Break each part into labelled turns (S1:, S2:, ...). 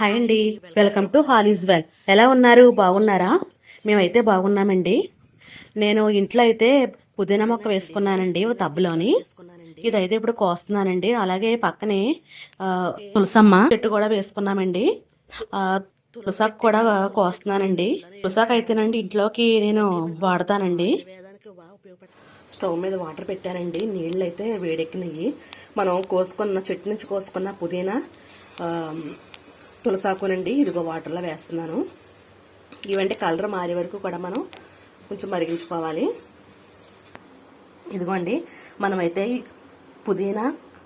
S1: Hi అండి. Welcome. To హాలీస్ వెల్. ఎలా ఉన్నారు? బాగున్నారా? మేమైతే బాగున్నామండి. నేను ఇంట్లో అయితే పుదీనా మొక్క వేసుకున్నానండి ఒక టబ్లోని ఇదైతే ఇప్పుడు కోస్తున్నానండి. అలాగే పక్కనే తులసమ్మ చెట్టు కూడా వేసుకున్నామండి. తులసాకు కూడా కోస్తున్నానండి. తులసాకు అయితేనండి ఇంట్లోకి నేను వాడతానండి. స్టవ్ మీద వాటర్ పెట్టానండి. నీళ్ళు అయితే వేడెక్కినాయి. మనం కోసుకున్న చెట్టు నుంచి కోసుకున్న పుదీనా తులసాకునండి. ఇదిగో వాటర్లో వేస్తున్నాను. ఇవంటే కలర్ మారే వరకు కూడా మనం కొంచెం మరిగించుకోవాలి. ఇదిగోండి మనమైతే పుదీనా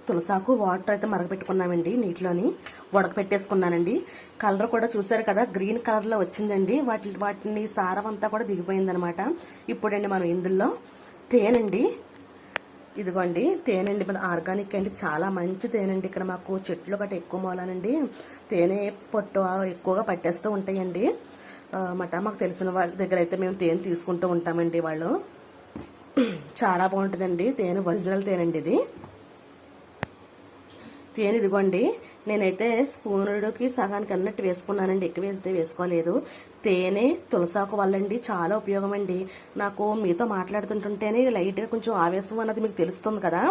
S1: తులసాకు వాటర్ అయితే మరగపెట్టుకున్నామండి నీటిలోని. ఉడకపెట్టేసుకున్నానండి కలర్ కూడా చూసారు కదా గ్రీన్ కలర్లో వచ్చిందండి. వాటి వాటిని సారం అంతా కూడా దిగిపోయిందనమాట. ఇప్పుడండి మనం ఇందులో తేనండి. ఇదిగోండి తేనండి. మన ఆర్గానిక్ అండి చాలా మంచి తేనండి. ఇక్కడ మాకు చెట్లు గట్రా ఎక్కువ మూలానండి తేనె పొట్టు ఎక్కువగా పట్టేస్తూ ఉంటాయండి. మట మాకు తెలిసిన వాళ్ళ దగ్గర అయితే మేము తేనె తీసుకుంటూ ఉంటామండి వాళ్ళు. చాలా బాగుంటుందండి. తేనె ఒరిజినల్ తేనండి ఇది. తేనె ఇదిగోండి నేనైతే స్పూనుడికి సగానికి అన్నట్టు వేసుకున్నానండి. ఎక్కువ వేస్తే వేసుకోలేదు. తేనె తులసాకు వల్లండి. చాలా ఉపయోగం అండి నాకు మీతో మాట్లాడుతుంటుంటేనే లైట్గా కొంచెం ఆవేశం అన్నది మీకు తెలుస్తుంది కదా.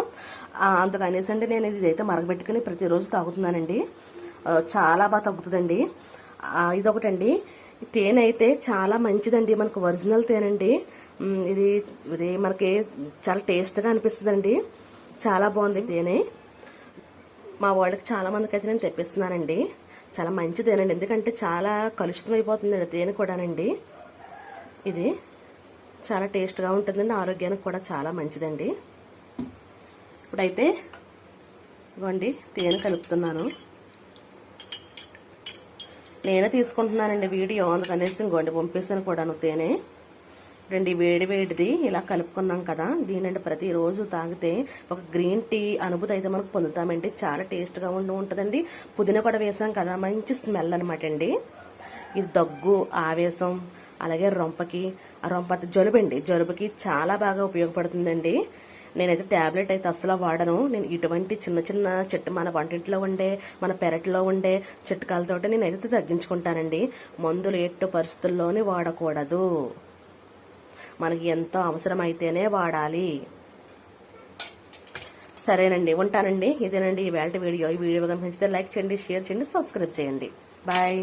S1: అందుకనేసండి నేను ఇదైతే మరగబెట్టుకుని ప్రతిరోజు తాగుతున్నానండి. చాలా బాగా తగ్గుతుందండి. ఇదొకటండి. తేనె అయితే చాలా మంచిదండి. మనకు ఒరిజినల్ తేనండి. ఇది ఇది మనకి చాలా టేస్ట్గా అనిపిస్తుందండి. చాలా బాగుంది తేనె. మా వాళ్ళకి చాలా మందికి అయితే నేను తెప్పిస్తున్నానండి. చాలా మంచిదేనండి. ఎందుకంటే చాలా కలుషితం అయిపోతుందండి తేనె కూడానండి. ఇది చాలా టేస్ట్గా ఉంటుందండి. ఆరోగ్యానికి కూడా చాలా మంచిదండి. ఇప్పుడైతే ఇవ్వండి తేనె కలుపుతున్నాను. నేనే తీసుకుంటున్నానండి వీడియో. అందుకనేసి ఇంకోండి పంపిస్తాను కూడాను తేనె. రెండు వేడి వేడిది ఇలా కలుపుకున్నాం కదా దీనండి ప్రతిరోజు తాగితే ఒక గ్రీన్ టీ అనుభూతి అయితే మనకు పొందుతామండి. చాలా టేస్ట్గా ఉండి ఉంటుందండి. పుదీనా కూడా వేసాం కదా మంచి స్మెల్ అనమాట అండి. ఇది దగ్గు ఆవేశం అలాగే రొంపకి ఆ రొంప జలుబండి జలుబుకి చాలా బాగా ఉపయోగపడుతుందండి. నేనైతే ట్యాబ్లెట్ అయితే అస్సలు వాడను. నేను ఇటువంటి చిన్న చిన్న చెట్టు మన వంటింట్లో ఉండే మన పెరట్లో ఉండే చిట్కాలతోటి నేనైతే తగ్గించుకుంటానండి. మందులు ఎట్టు పరిస్థితుల్లోనే వాడకూడదు. మనకి ఎంతో అవసరమైతేనే వాడాలి. సరేనండి ఉంటానండి. ఇదేనండి ఈ వేళ వీడియో. ఈ వీడియో గమనిస్తే లైక్ చేయండి షేర్ చేయండి సబ్స్క్రైబ్ చేయండి. బాయ్.